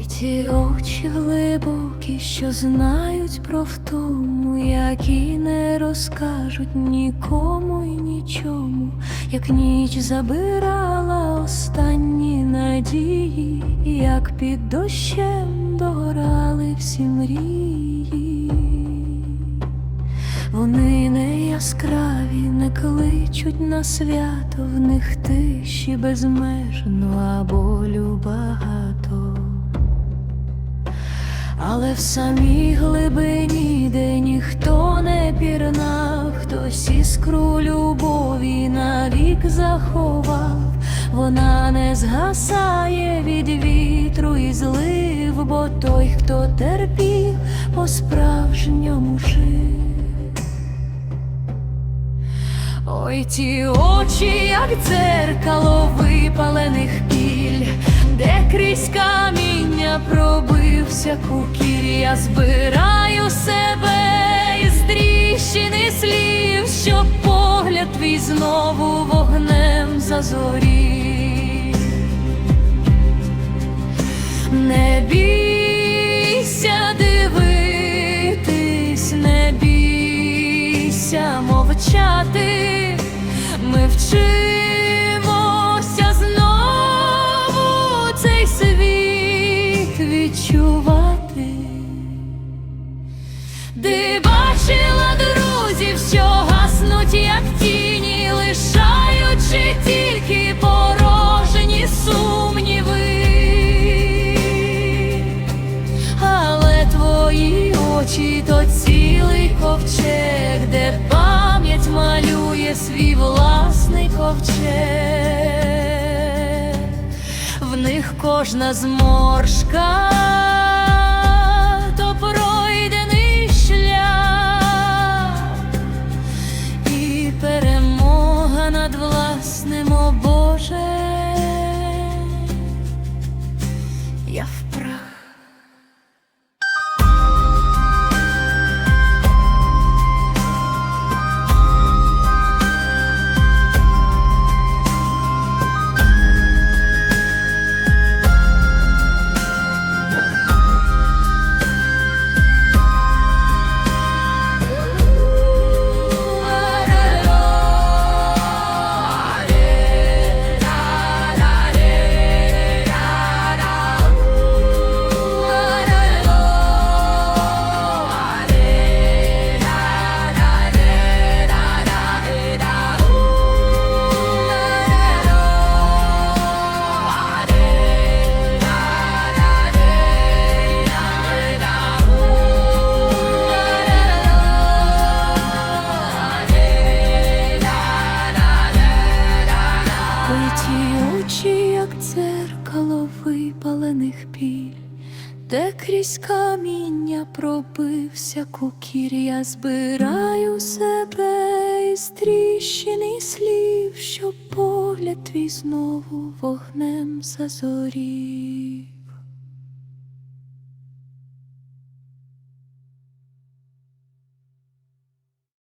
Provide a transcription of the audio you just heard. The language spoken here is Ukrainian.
ті очі глибокі, що знають про втому, які не розкажуть нікому й нічому, як ніч забирала останні надії, як під дощем догорали всі мрії. Вони не яскраві, не кличуть на свято, в них тиші безмежно, а болю багато. Але в самій глибині, де ніхто не пірнав, хтось іскру любові навік заховав, вона не згасає від вітру і злив, бо той, хто терпів, по-справжньому жив. Ой, ті очі, як дзеркало випалених піль, де крізь каміння пробився кукіль, я збираю себе із тріщини слів, щоб погляд твій знову вогнем зазорів. Не бійся дивитись, не бійся мовчати, ми вчимося гаснуть, як тіні, лишаючи тільки порожні сумніви. Але твої очі то цілий ковчег, де пам'ять малює свій власний ковчег. В них кожна зморшка Я випалених піль, де крізь каміння пробився кукір, я збираю себе із тріщини слів, щоб погляд твій знову вогнем зазорів.